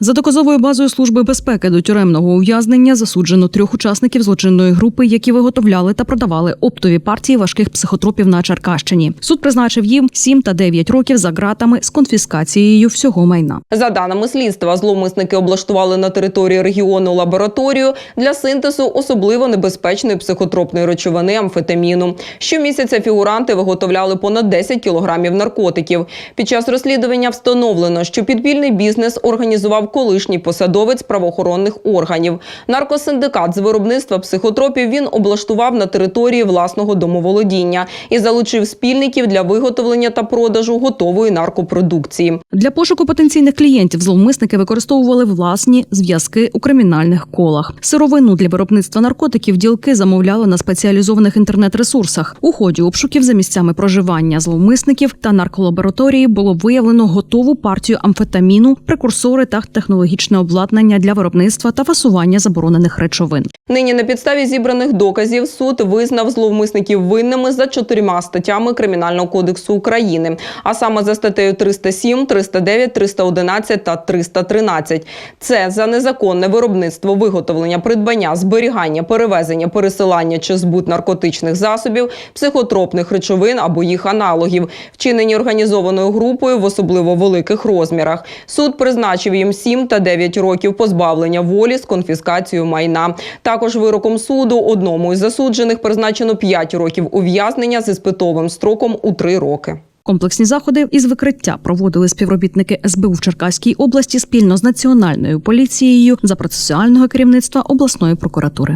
За доказовою базою служби безпеки до тюремного ув'язнення засуджено трьох учасників злочинної групи, які виготовляли та продавали оптові партії важких психотропів на Черкащині. Суд призначив їм 7 та 9 років за ґратами з конфіскацією всього майна. За даними слідства, зловмисники облаштували на території регіону лабораторію для синтезу особливо небезпечної психотропної речовини амфетаміну. Щомісяця фігуранти виготовляли понад 10 кілограмів наркотиків. Під час розслідування встановлено, що підпільний бізнес організував колишній посадовець правоохоронних органів. Наркосиндикат з виробництва психотропів він облаштував на території власного домоволодіння і залучив спільників для виготовлення та продажу готової наркопродукції. Для пошуку потенційних клієнтів зловмисники використовували власні зв'язки у кримінальних колах. Сировину для виробництва наркотиків ділки замовляли на спеціалізованих інтернет-ресурсах. У ході обшуків за місцями проживання зловмисників та нарколабораторії було виявлено готову партію амфетаміну, прекурсори та технологічне обладнання для виробництва та фасування заборонених речовин. Нині на підставі зібраних доказів суд визнав зловмисників винними за чотирма статтями Кримінального кодексу України, а саме за статтею 307, 309, 311 та 313. Це за незаконне виробництво, виготовлення, придбання, зберігання, перевезення, пересилання чи збут наркотичних засобів, психотропних речовин або їх аналогів, вчинені організованою групою в особливо великих розмірах. Суд призначив їм 7 та 9 років позбавлення волі з конфіскацією майна. Також вироком суду одному із засуджених призначено 5 років ув'язнення з іспитовим строком у 3 роки. Комплексні заходи із викриття проводили співробітники СБУ в Черкаській області спільно з національною поліцією за процесуального керівництва обласної прокуратури.